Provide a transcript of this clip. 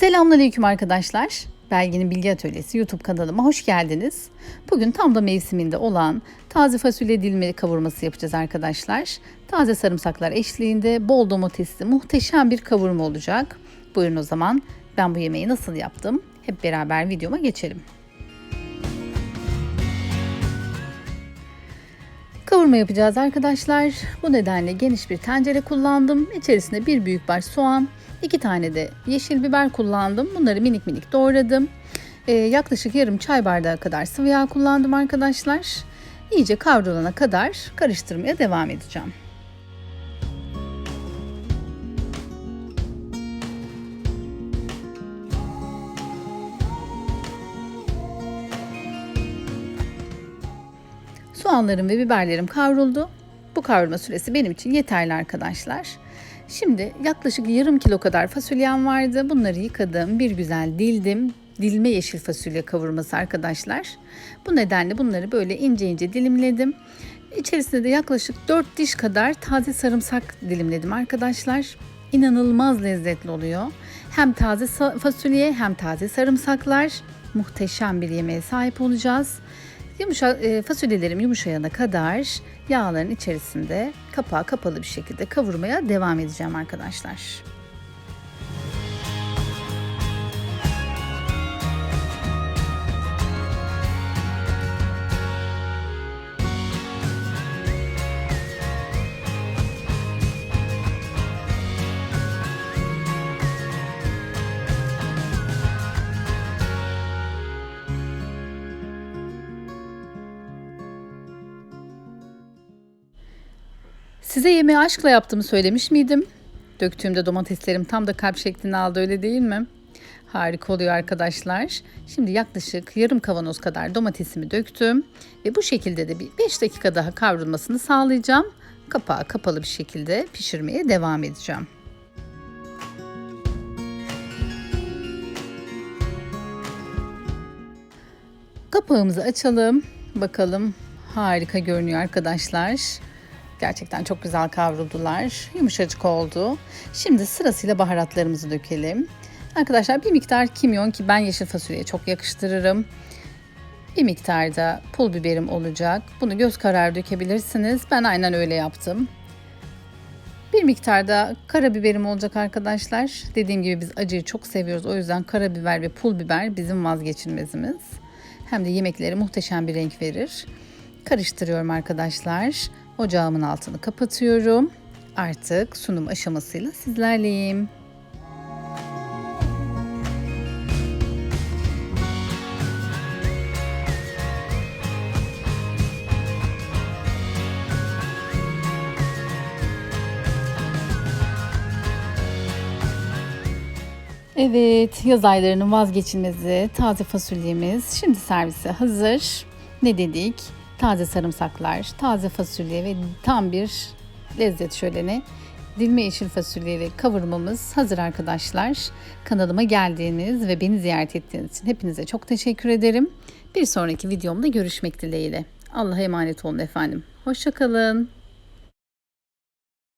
Selamünaleyküm arkadaşlar. Belgin'in Bilgi Atölyesi YouTube kanalıma hoş geldiniz. Bugün tam da mevsiminde olan taze fasulye dilimi kavurması yapacağız arkadaşlar. Taze sarımsaklar eşliğinde bol domatesli muhteşem bir kavurma olacak. Buyurun o zaman ben bu yemeği nasıl yaptım? Hep beraber videoma geçelim. Kavurma yapacağız arkadaşlar. Bu nedenle geniş bir tencere kullandım. İçerisine bir büyük baş soğan, iki tane de yeşil biber kullandım. Bunları minik minik doğradım. Ee, yaklaşık yarım çay bardağı kadar sıvı yağ kullandım arkadaşlar. İyice kavrulana kadar karıştırmaya devam edeceğim. Soğanlarım ve biberlerim kavruldu. Bu kavrulma süresi benim için yeterli arkadaşlar. Şimdi yaklaşık yarım kilo kadar fasulyem vardı. Bunları yıkadım, bir güzel dildim. Dilme yeşil fasulye kavurması arkadaşlar. Bu nedenle bunları böyle ince ince dilimledim. İçerisinde de yaklaşık 4 diş kadar taze sarımsak dilimledim arkadaşlar. İnanılmaz lezzetli oluyor. Hem taze fasulye hem taze sarımsaklar. Muhteşem bir yemeğe sahip olacağız. Yumuşa, e, fasulyelerim yumuşayana kadar yağların içerisinde kapağı kapalı bir şekilde kavurmaya devam edeceğim arkadaşlar. Size yemeği aşkla yaptığımı söylemiş miydim? Döktüğümde domateslerim tam da kalp şeklini aldı öyle değil mi? Harika oluyor arkadaşlar. Şimdi yaklaşık yarım kavanoz kadar domatesimi döktüm. Ve bu şekilde de bir 5 dakika daha kavrulmasını sağlayacağım. Kapağı kapalı bir şekilde pişirmeye devam edeceğim. Kapağımızı açalım. Bakalım harika görünüyor arkadaşlar. Gerçekten çok güzel kavruldular. Yumuşacık oldu. Şimdi sırasıyla baharatlarımızı dökelim. Arkadaşlar bir miktar kimyon ki ben yeşil fasulyeye çok yakıştırırım. Bir miktar da pul biberim olacak. Bunu göz kararı dökebilirsiniz. Ben aynen öyle yaptım. Bir miktar da karabiberim olacak arkadaşlar. Dediğim gibi biz acıyı çok seviyoruz. O yüzden karabiber ve pul biber bizim vazgeçilmezimiz. Hem de yemeklere muhteşem bir renk verir. Karıştırıyorum arkadaşlar. Ocağımın altını kapatıyorum. Artık sunum aşamasıyla sizlerleyim. Evet, yaz aylarının vazgeçilmezi taze fasulyemiz şimdi servise hazır. Ne dedik? Taze sarımsaklar, taze fasulye ve tam bir lezzet şöleni. Dilme yeşil fasulyeyle kavurmamız hazır arkadaşlar. Kanalıma geldiğiniz ve beni ziyaret ettiğiniz için hepinize çok teşekkür ederim. Bir sonraki videomda görüşmek dileğiyle. Allah'a emanet olun efendim. Hoşçakalın.